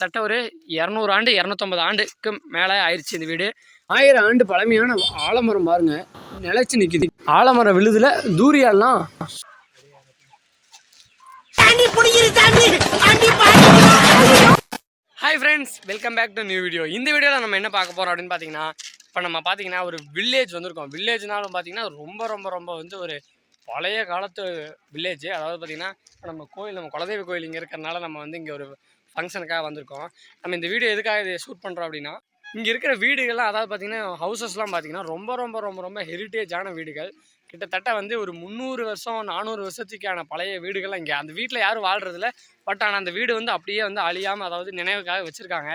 தட்ட ஒரு இரநூறு ஆண்டு இரநூத்தம்பது ஆண்டுக்கு மேலே ஆயிடுச்சு இந்த வீடு. ஆயிரம் ஆண்டு பழமையான ஆலமரம் பாருங்க. நிலைச்சு நிற்கிது ஆலமரம் விழுதுல தூரியாலாம் hi friends welcome back to new video இந்த வீடியோவில் நம்ம என்ன பார்க்க போகிறோம் அப்படின்னு பார்த்தீங்கன்னா இப்போ நம்ம பார்த்தீங்கன்னா ஒரு வில்லேஜ் வந்திருக்கோம். வில்லேஜ்னாலும் பார்த்தீங்கன்னா ரொம்ப ரொம்ப ரொம்ப வந்து ஒரு பழைய காலத்து வில்லேஜ் அதாவது பார்த்தீங்கன்னா நம்ம கோயில் நம்ம குலதெய்வ கோயில் இங்கே இருக்கிறனால நம்ம வந்து இங்கே ஒரு ஃபங்க்ஷனுக்காக வந்திருக்கோம். நம்ம இந்த வீடியோ எதுக்காக இதை ஷூட் பண்ணுறோம் அப்படின்னா இங்கே இருக்கிற வீடுகள்லாம் அதாவது பார்த்தீங்கன்னா ஹவுசஸ்லாம் பார்த்தீங்கன்னா ரொம்ப ரொம்ப ரொம்ப ரொம்ப ஹெரிட்டேஜான வீடுகள். கிட்டத்தட்ட வந்து ஒரு முந்நூறு வருஷம் நானூறு வருஷத்துக்கான பழைய வீடுகள்லாம் இங்கே. அந்த வீட்டில் யாரும் வாழ்றதில்ல. பட் ஆனால் அந்த வீடு வந்து அப்படியே வந்து அழியாமல் அதாவது நினைவுக்காக வச்சுருக்காங்க.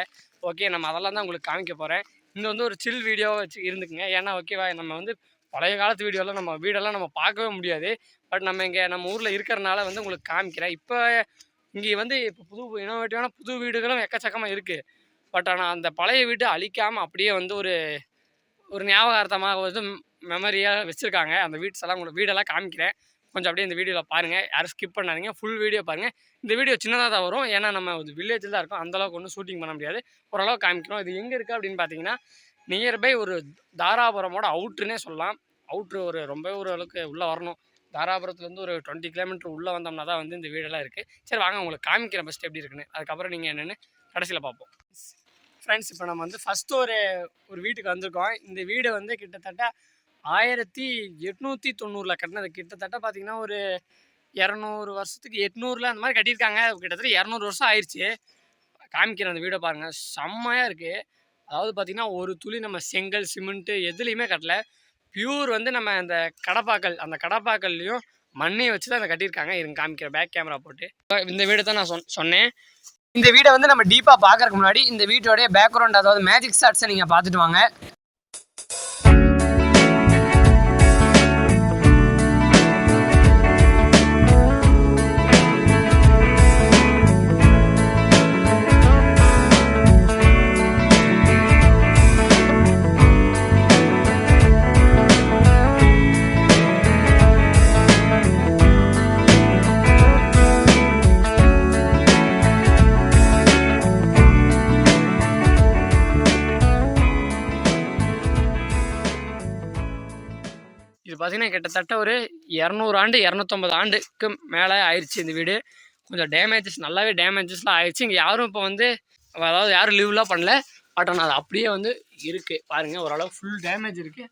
ஓகே நம்ம அதெல்லாம் தான் உங்களுக்கு காமிக்க போகிறேன் இந்த வந்து ஒரு சில் வீடியோ வச்சு இருந்துக்குங்க. ஏன்னா ஓகேவா நம்ம வந்து பழைய காலத்து வீடியோலாம் நம்ம வீடெல்லாம் நம்ம பார்க்கவே முடியாது. பட் நம்ம இங்கே நம்ம ஊரில் இருக்கிறனால வந்து உங்களுக்கு காமிக்கிறேன். இப்போ இங்கே வந்து இப்போ புது இனோவேட்டிவான புது வீடுகளும் எக்கச்சக்கமாக இருக்குது பட் ஆனால் அந்த பழைய வீடு அழிக்காமல் அப்படியே வந்து ஒரு ஒரு ஞாபகார்த்தமாக வந்து மெமரியாக வச்சுருக்காங்க. அந்த வீட்ஸ் எல்லாம் உங்களுக்கு வீடெல்லாம் காமிக்கிறேன். கொஞ்சம் அப்படியே இந்த வீடியோவில் பாருங்கள் யாரும் ஸ்கிப் பண்ணாதீங்க. ஃபுல் வீடியோ பாருங்கள் இந்த வீடியோ சின்னதாக தான் வரும். ஏன்னா நம்ம ஒரு வில்லேஜில் தான் இருக்கோம். அந்தளவுக்கு ஒன்றும் ஷூட்டிங் பண்ண முடியாது. ஓரளவு காமிக்கிறோம். இது எங்கே இருக்குது அப்படின்னு பார்த்தீங்கன்னா நியர்பை ஒரு தாராபுரமோட அவுட்ருன்னே சொல்லலாம். அவுட்ரு ஒரு ரொம்ப ஒரு அளவுக்கு உள்ளே வரணும். தாராபுரத்துலேருந்து ஒரு டுவெண்ட்டி கிலோமீட்டர் உள்ளே வந்தோம்னா தான் வந்து இந்த வீடெல்லாம் இருக்குது சரி வாங்க உங்களுக்கு காமிக்கிறேன் ஃபஸ்ட் எப்படி இருக்குன்னு. அதுக்கப்புறம் நீங்கள் என்னென்னு கடைசியில் பார்ப்போம். ஃப்ரெண்ட்ஸ் இப்போ நம்ம வந்து ஃபஸ்ட்டு ஒரு ஒரு வீட்டுக்கு வந்திருக்கோம். இந்த வீடு வந்து கிட்டத்தட்ட ஆயிரத்தி எட்நூற்றி தொண்ணூறில் கட்டினது. கிட்டத்தட்ட பார்த்திங்கன்னா ஒரு இரநூறு வருஷத்துக்கு எட்நூறில் அந்த மாதிரி கட்டியிருக்காங்க. கிட்டத்தட்ட இரநூறு வருஷம் ஆயிடுச்சு காமிக்கிறேன் அந்த வீடை பாருங்கள் செம்மையாக இருக்குது அதாவது பார்த்திங்கன்னா ஒரு துளி நம்ம செங்கல் சிமெண்ட்டு எதுலேயுமே கட்டலை. பியூர் வந்து நம்ம அந்த கடப்பாக்கல் அந்த கடப்பாக்கல்லையும் மண்ணையும் வச்சு தான் அதை கட்டியிருக்காங்க. இருங்க காமிக்கிற பேக் கேமரா போட்டு. இந்த வீடு தான் நான் சொன் சொன்னேன். இந்த வீடை வந்து நம்ம டீப்பாக பார்க்கறதுக்கு முன்னாடி இந்த வீட்டோடைய பேக்ரவுண்ட் அதாவது மேஜிக் ஷாட்ஸை நீங்கள் பார்த்துட்டு வாங்க. இது பார்த்தீங்கன்னா கிட்டத்தட்ட ஒரு இரநூறு ஆண்டு இரநூத்தொம்பது ஆண்டுக்கு மேலே ஆயிடுச்சு இந்த வீடு. கொஞ்சம் டேமேஜஸ் நல்லாவே டேமேஜஸ்லாம் ஆயிடுச்சு இங்கே யாரும் இப்போ வந்து அதாவது யாரும் லீவ்லாம் பண்ணல. பட் ஆனால் அது அப்படியே வந்து இருக்குது பாருங்கள் ஓரளவு ஃபுல் டேமேஜ் இருக்குது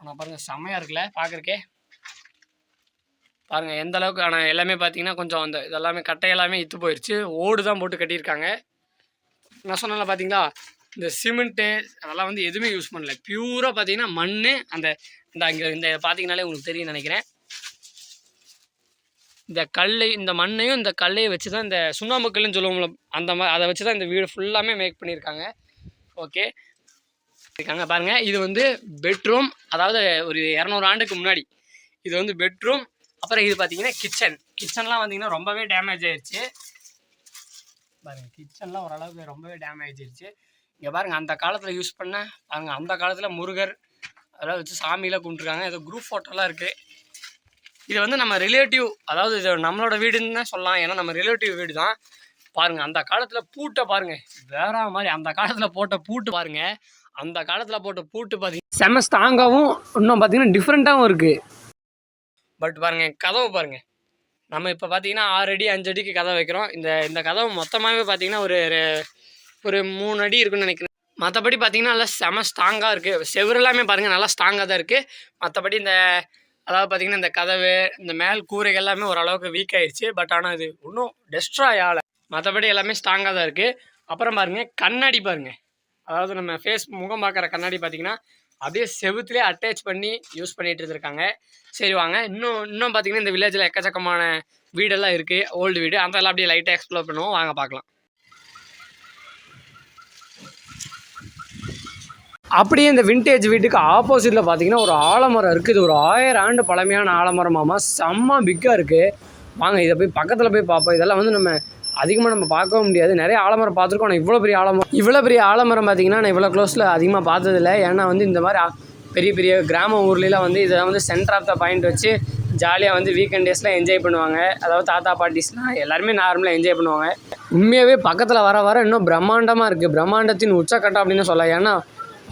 ஆனால் பாருங்கள் செம்மையாக இருக்குல்ல பார்க்குறக்கே பாருங்கள் எந்த அளவுக்கு ஆனால் எல்லாமே பார்த்தீங்கன்னா கொஞ்சம் அந்த இதெல்லாமே கட்டை எல்லாமே இத்து போயிடுச்சு ஓடு தான் போட்டு கட்டியிருக்காங்க. நான் சொன்னால பார்த்தீங்களா இந்த சிமெண்ட்டு அதெல்லாம் வந்து எதுவுமே யூஸ் பண்ணல. பியூராக பார்த்தீங்கன்னா மண் அந்த இந்த அங்கே இந்த பார்த்தீங்கனாலே உங்களுக்கு தெரியும் நினைக்கிறேன். இந்த கல்லை இந்த மண்ணையும் இந்த கல்லையும் வச்சு தான் இந்த சுண்ணாம்பு கல்லுன்னு சொல்லுவோம்ல அந்த மாதிரி அதை வச்சு தான் இந்த வீடு ஃபுல்லாமே மேக் பண்ணியிருக்காங்க. ஓகே இருக்காங்க பாருங்கள் இது வந்து பெட்ரூம் அதாவது ஒரு இரநூறு ஆண்டுக்கு முன்னாடி. இது வந்து பெட்ரூம் அப்புறம் இது பார்த்தீங்கன்னா கிச்சன் கிச்சன்லாம் வந்தீங்கன்னா ரொம்பவே டேமேஜ் ஆயிடுச்சு பாருங்கள் கிச்சன்லாம் ஓரளவுக்கு ரொம்பவே டேமேஜ் ஆயிடுச்சு இங்கே பாருங்கள் அந்த காலத்தில் யூஸ் பண்ண பாருங்கள் அந்த காலத்தில் முருகர் அதெல்லாம் வச்சு சாமியெலாம் கும்பிட்ருக்காங்க ஏதோ குரூப் ஃபோட்டோலாம் இருக்குது இது வந்து நம்ம ரிலேட்டிவ் அதாவது இது நம்மளோட வீடுன்னு தான் சொல்லலாம். ஏன்னா நம்ம ரிலேட்டிவ் வீடு தான் பாருங்கள் அந்த காலத்தில் பூட்டை பாருங்கள் வேற மாதிரி அந்த காலத்தில் போட்ட பூட்டு பாருங்கள் அந்த காலத்தில் போட்ட பூட்டு பார்த்தீங்கன்னா செம ஸ்ட்ராங்காகவும் இன்னும் பார்த்தீங்கன்னா டிஃப்ரெண்ட்டாகவும் இருக்குது பட் பாருங்கள் கதவு பாருங்கள் நம்ம இப்போ பார்த்தீங்கன்னா ஆறு அடி அஞ்சு அடிக்கு கதவை வைக்கிறோம். இந்த இந்த கதவு மொத்தமாகவே பார்த்தீங்கன்னா ஒரு ஒரு- ஒரு மூணு அடி இருக்குன்னு நினைக்கிறேன். மற்றபடி பார்த்தீங்கன்னா நல்லா செம ஸ்ட்ராங்காக இருக்குது செவுரு எல்லாமே பாருங்கள் நல்லா ஸ்ட்ராங்காக தான் இருக்குது மற்றபடி இந்த அதாவது பார்த்தீங்கன்னா இந்த கதவு இந்த மேல் கூரைகள் எல்லாமே ஓரளவுக்கு வீக் ஆயிடுச்சு பட் ஆனால் இது இன்னும் டெஸ்ட்ராய் ஆகலை. மற்றபடி எல்லாமே ஸ்ட்ராங்காக தான் இருக்குது அப்புறம் பாருங்கள் கண்ணாடி பாருங்கள் அதாவது நம்ம ஃபேஸ் முகம் பார்க்குற கண்ணாடி பார்த்தீங்கன்னா அப்படியே செவுத்துலேயே அட்டாச் பண்ணி யூஸ் பண்ணிகிட்டு இருந்திருக்காங்க. சரி வாங்க. இன்னும் இன்னும் பார்த்தீங்கன்னா இந்த வில்லேஜில் எக்கச்சக்கமான வீடெல்லாம் இருக்குது ஓல்டு வீடு. அதெல்லாம் அப்படியே லைட்டாக எக்ஸ்ப்ளோர் பண்ணுவோம். வாங்க பார்க்கலாம் அப்படியே இந்த விண்டேஜ் வீட்டுக்கு ஆப்போசிட்டில் பார்த்தீங்கன்னா ஒரு ஆலமரம் இருக்குது. இது ஒரு ஆயிரம் ஆண்டு பழமையான ஆலமரமாமா செம்ம பிக்காக இருக்குது வாங்க இதை போய் பக்கத்தில் போய் பார்ப்போம் இதெல்லாம் வந்து நம்ம அதிகமாக நம்ம பார்க்கவும் முடியாது. நிறைய ஆலமரம் பார்த்துருக்கோம். ஆனால் இவ்வளோ பெரிய ஆலமரம் இவ்வளோ பெரிய ஆலமரம் பார்த்தீங்கன்னா நான் இவ்வளோ க்ளோஸில் அதிகமாக பார்த்ததில்ல. ஏன்னா வந்து இந்த மாதிரி பெரிய பெரிய கிராம ஊர்லலாம் வந்து இதை வந்து சென்டர் ஆஃப் த பாயிண்ட் வச்சு ஜாலியாக வந்து வீக்கெண்ட் டேஸ்லாம் என்ஜாய் பண்ணுவாங்க. அதாவது தாத்தா பாட்டிஸ்லாம் எல்லாருமே நார்மலாக என்ஜாய் பண்ணுவாங்க. உண்மையாகவே பக்கத்தில் வர வர இன்னும் பிரம்மாண்டமாக இருக்குது பிரம்மாண்டத்தின் உச்சக்கட்டம் அப்படின்னு சொல்லலாம். ஏன்னா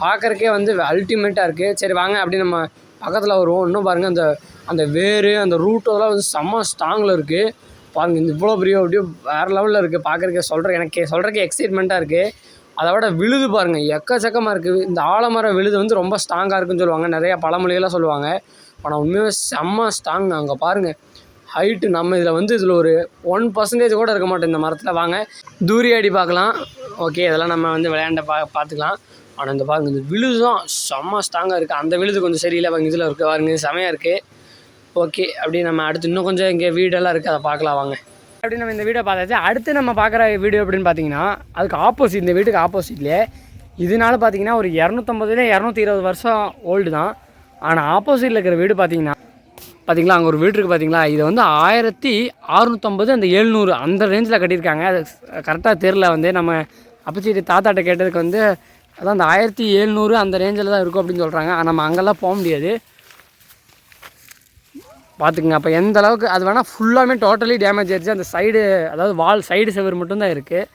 பார்க்குறக்கே வந்து அல்டிமேட்டாக இருக்குது சரி வாங்க அப்படி நம்ம பக்கத்தில் வருவோம். இன்னும் பாருங்கள் அந்த அந்த வேர் அந்த ரூட் அதெல்லாம் வந்து செம்ம ஸ்ட்ராங்கில் இருக்குது பாருங்கள் இந்த இவ்வளோ பெரிய அப்படியே வேறு லெவலில் இருக்குது பார்க்குறக்கே சொல்கிற எனக்கு சொல்கிறக்கே எக்ஸைட்மெண்ட்டாக இருக்குது அதை விட விழுது பாருங்கள் எக்கச்சக்கமாக இருக்குது இந்த ஆலமரம் விழுது வந்து ரொம்ப ஸ்ட்ராங்காக இருக்குன்னு சொல்லுவாங்க. நிறையா பழமொழிகளாக சொல்லுவாங்க. ஆனால் உண்மையாக செம்ம ஸ்ட்ராங் அங்கே பாருங்கள் ஹைட்டு நம்ம இதில் வந்து இதில் ஒரு ஒன் பர்சன்டேஜ் கூட இருக்க மாட்டோம் இந்த மரத்தில். வாங்க தூரி அடி பார்க்கலாம். ஓகே இதெல்லாம் நம்ம வந்து விளையாண்ட பா பார்த்துக்கலாம். ஆனால் இந்த பாருங்க இந்த விழுது தான் செம்ம ஸ்ட்ராங்காக இருக்குது அந்த விழுது கொஞ்சம் சரியில்லை பாருங்க இதில் இருக்குது பாருங்க செமையாக இருக்குது ஓகே அப்படி நம்ம அடுத்து இன்னும் கொஞ்சம் இங்கே வீடெல்லாம் இருக்குது அதை பார்க்கலாம் வாங்க. அப்படி நம்ம இந்த வீடியோ பார்த்தாச்சு. அடுத்து நம்ம பார்க்குற வீடியோ அப்படின்னு பார்த்தீங்கன்னா அதுக்கு ஆப்போசிட் இந்த வீட்டுக்கு ஆப்போசிட்லேயே இதனால பார்த்தீங்கன்னா ஒரு இரநூத்தம்பதுல இரநூத்தி இருபது வருஷம் ஓல்டு தான். ஆனால் ஆப்போசிட்டில் இருக்கிற வீடு பார்த்தீங்கன்னா பார்த்தீங்களா அங்கே ஒரு வீடு இருக்குது பார்த்தீங்களா? இது வந்து ஆயிரத்தி அறுநூத்தம்பது அந்த எழுநூறு அந்த ரேஞ்சில் கட்டியிருக்காங்க. அது கரெக்டாக தெரில வந்து நம்ம அப்பச்சி தாத்தாட்ட கேட்டதுக்கு வந்து அதான் அந்த ஆயிரத்தி எழுநூறு அந்த ரேஞ்சில் தான் இருக்கும் அப்படின்னு சொல்கிறாங்க ஆனால் நம்ம அங்கெல்லாம் போக முடியாது. பார்த்துக்குங்க அப்போ எந்த அளவுக்கு அது வேணால் ஃபுல்லாமே டோட்டலி டேமேஜ் ஆயிடுச்சு அந்த சைடு அதாவது வால் சைடு செவர் மட்டும்தான் இருக்குது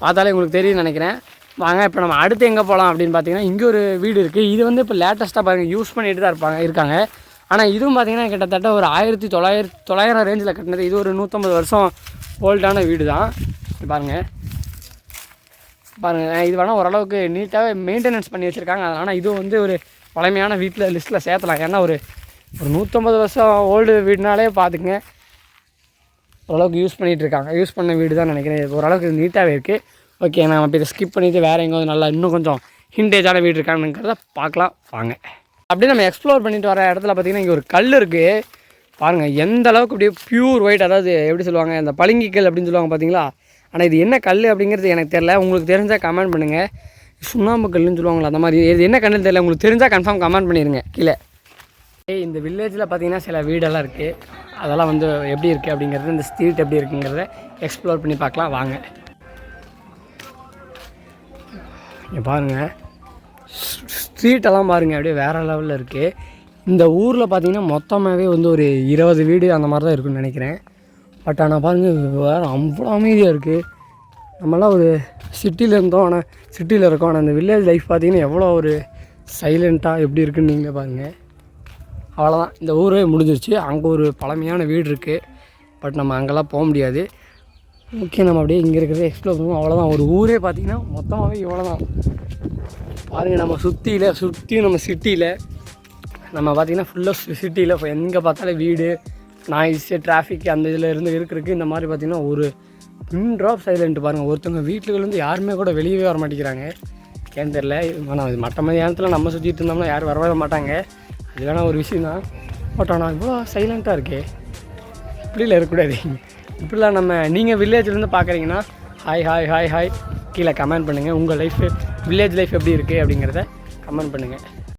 பார்த்தாலே உங்களுக்கு தெரியும்னு நினைக்கிறேன். வாங்க இப்போ நம்ம அடுத்து எங்கே போகலாம் அப்படின்னு பார்த்தீங்கன்னா இங்கே ஒரு வீடு இருக்குது இது வந்து இப்போ லேட்டஸ்ட்டாக பாருங்கள் யூஸ் பண்ணிட்டு தான் இருப்பாங்க இருக்காங்க. ஆனால் இதுவும் பார்த்தீங்கன்னா கிட்டத்தட்ட ஒரு ஆயிரத்தி தொள்ளாயிரத்தி தொள்ளாயிரம் ரேஞ்சில் கட்டினது. இது ஒரு நூற்றம்பது வருஷம் ஓல்டான வீடு தான் பாருங்கள் பாருங்கள் இது வேணால் ஓரளவுக்கு நீட்டாகவே மெயின்டெனன்ஸ் பண்ணி வச்சுருக்காங்க. அதனால் இதுவும் வந்து ஒரு பழமையான வீட்டில் லிஸ்ட்டில் சேர்த்தலாம். ஏன்னா ஒரு ஒரு நூற்றம்பது வருஷம் ஓல்டு வீடுனாலே பார்த்துக்குங்க. ஓரளவுக்கு யூஸ் பண்ணிகிட்டு இருக்காங்க. யூஸ் பண்ண வீடு தான் நினைக்கிறேன். இது ஓரளவுக்கு நீட்டாகவே இருக்குது ஓகே நம்ம இப்போ இதை ஸ்கிப் பண்ணிவிட்டு வேறு எங்கேயாவது நல்லா இன்னும் கொஞ்சம் ஹிண்டேஜான வீடு இருக்கானுங்கிறத பார்க்கலாம். வாங்க. அப்படியே நம்ம எக்ஸ்ப்ளோர் பண்ணிட்டு வர இடத்துல பார்த்தீங்கன்னா இங்கே ஒரு கல் இருக்குது பாருங்கள் எந்த அளவுக்கு அப்படியே ப்யூர் ஒயிட் அதாவது எப்படி சொல்லுவாங்க அந்த பளிங்கிக்கல் அப்படின்னு சொல்லுவாங்க பார்த்தீங்களா? ஆனால் இது என்ன கல் அப்படிங்கிறது எனக்கு தெரில உங்களுக்கு தெரிஞ்சால் கமெண்ட் பண்ணுங்கள் சுண்ணாம்பு கல்லுன்னு சொல்லுவாங்களா அந்த மாதிரி. இது என்ன கல்லுன்னு தெரியல. உங்களுக்கு தெரிஞ்சால் கன்ஃபார்ம் கமெண்ட் பண்ணிடுங்க கீழே. ஏய் இந்த வில்லேஜில் பார்த்தீங்கன்னா சில வீடெல்லாம் இருக்குது அதெல்லாம் வந்து எப்படி இருக்குது அப்படிங்கிறது இந்த ஸ்ட்ரீட் எப்படி இருக்குங்கிறத எக்ஸ்ப்ளோர் பண்ணி பார்க்கலாம். வாங்க. இங்கே பாருங்கள் ஸ்ட்ரீட்டெல்லாம் பாருங்கள் அப்படியே வேறு லெவலில் இருக்குது இந்த ஊரில் பார்த்தீங்கன்னா மொத்தமாகவே வந்து ஒரு இருபது வீடு அந்த மாதிரி தான் இருக்குன்னு நினைக்கிறேன். பட் ஆனால் பாருங்கள் வேறு அவ்வளோ அமைதியாக இருக்குது நம்மளாம் ஒரு சிட்டியில் இருந்தோம். ஆனால் சிட்டியில் இருக்கோம். ஆனால் அந்த வில்லேஜ் லைஃப் பார்த்தீங்கன்னா எவ்வளோ ஒரு சைலண்ட்டாக எப்படி இருக்குன்னு நீங்களே பாருங்கள் அவ்வளோதான் இந்த ஊரே முடிஞ்சிருச்சு. அங்கே ஒரு பழமையான வீடு இருக்குது பட் நம்ம அங்கெல்லாம் போக முடியாது. ஓகே நம்ம அப்படியே இங்கே இருக்கிறத எக்ஸ்ப்ளோர் பண்ணுவோம். அவ்வளோதான் ஒரு ஊரே பார்த்திங்கன்னா மொத்தமாகவே இவ்வளோ தான் பாருங்கள் நம்ம சுற்றியில் சுற்றியும் நம்ம சிட்டியில் நம்ம பார்த்திங்கன்னா ஃபுல்லாக சிட்டியில் எங்கே பார்த்தாலும் வீடு நாய்ஸு டிராஃபிக் அந்த இதில் இருந்து இருக்கிறதுக்கு இந்த மாதிரி பார்த்திங்கன்னா ஒரு பின் ட்ராப் சைலண்ட் பாருங்கள் ஒருத்தவங்க வீட்டுலேருந்து யாருமே கூட வெளியவே வர மாட்டேங்கிறாங்க. ஏன்னு தெரில ஆனால் இது மற்ற மதியானத்தில் நம்ம சுற்றிட்டு இருந்தோம்னா யாரும் வரவே மாட்டாங்க. அது வேணால் ஒரு விஷயம் தான். பட் ஆனால் இவ்வளோ சைலண்ட்டாக இருக்கே. இப்படிலாம் இருக்கக்கூடாது. இப்படிலாம் நம்ம நீங்கள் வில்லேஜ்லேருந்து பார்க்குறீங்கன்னா ஹாய் ஹாய் ஹாய் ஹாய் கீழே கமெண்ட் பண்ணுங்கள் உங்கள் லைஃப் வில்லேஜ் லைஃப் எப்படி இருக்குது அப்படிங்கிறத கமெண்ட் பண்ணுங்கள்